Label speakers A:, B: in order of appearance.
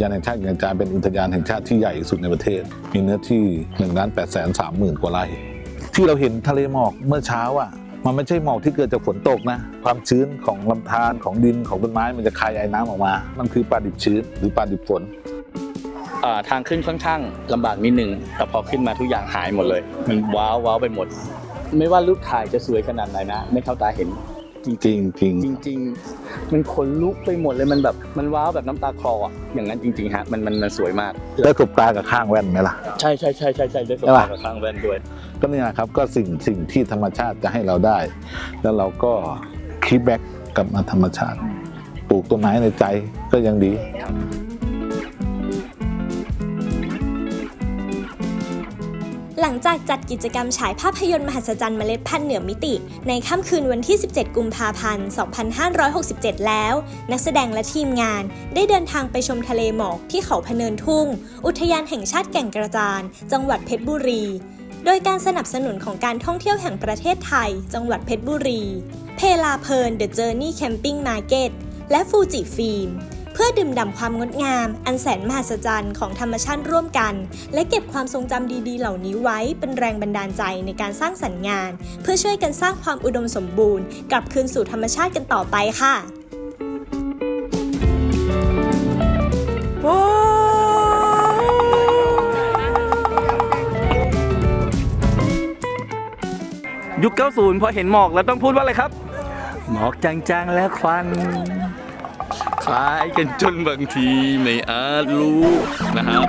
A: ชาติแก่งกระจานเป็นอุทยานแห่งชาติที่ใหญ่ที่สุดในประเทศ มีเนื้อที่1ล้าน8แสน3หมื่นกว่าไร่ ที่เราเห็นทะเลหมอกเมื่อเช้าอะมันไม่ใช่หมอกที่เกิดจากฝนตกนะ ความชื้นของลำธารของดินของต้นไม้มันจะคายไอ้น้ำออกมา มันคือปลาดิบชื้นหรือปลาดิบฝน
B: ทางขึ้นค่อนข้างลำบากนิดนึงแต่พอขึ้นมาทุกอย่างหายหมดเลย มันว้าวว้าวไปหมด ไม่ว่ารูปถ่ายจะสวยขนาดไหนนะ ไม่เข้าตาเห็น
A: จริงจริง
B: จริงๆมันขนลุกไปหมดเลยมันแบบมันว้าวแบบน้ำตาคลออะอย่างนั้นจริงๆฮะมันมันมันสวยมาก
A: ได้สบตากับข้างแว่นไหมล่ะ
B: ใช่ใช่ใช่ใช่ใช่ได้ส
A: ใช่
B: บ
A: ปะ
B: ตากับข้างแว่นด้วย
A: ก็เนี่ยนะครับก็สิ่งสิ่งที่ธรรมชาติจะให้เราได้ แล้วเราก็คีแบ็กกลับมาธรรมชาติ ปลูกต้นไม้ในใจก็ยังดี
C: หลังจากจัดกิจกรรมฉายภาพยนตร์มหัศจรรย์เมล็ดพันธุ์เหนือมิติ ในค่ำคืนวันที่ 17 กุมภาพันธ์ 2567 แล้ว นักแสดงและทีมงานได้เดินทางไปชมทะเลหมอกที่เขาพเนินทุ่ง อุทยานแห่งชาติแก่งกระจาน จังหวัดเพชรบุรี โดยการสนับสนุนของการท่องเที่ยวแห่งประเทศไทย จังหวัดเพชรบุรี เพลาเพลินเดอะเจอร์นี่แคมปิ้งมาร์เก็ตและฟูจิฟิล์ม เพื่อดื่มด่ำความงดงาม อันแสนมหัศจรรย์ของธรรมชาติร่วมกัน และเก็บความทรงจำดีๆ เหล่านี้ไว้เป็นแรงบันดาลใจในการสร้างสรรค์งาน เพื่อช่วยกันสร้างความอุดมสมบูรณ์ กลับคืนสู่ธรรมชาติกันต่อไปค่ะ
B: ยุค 90 พอเห็นหมอกแล้วต้องพูดว่าอะไรครับ หมอกจางๆ และควัน คล้ายกันจนบางทีไม่อาจรู้นะครับ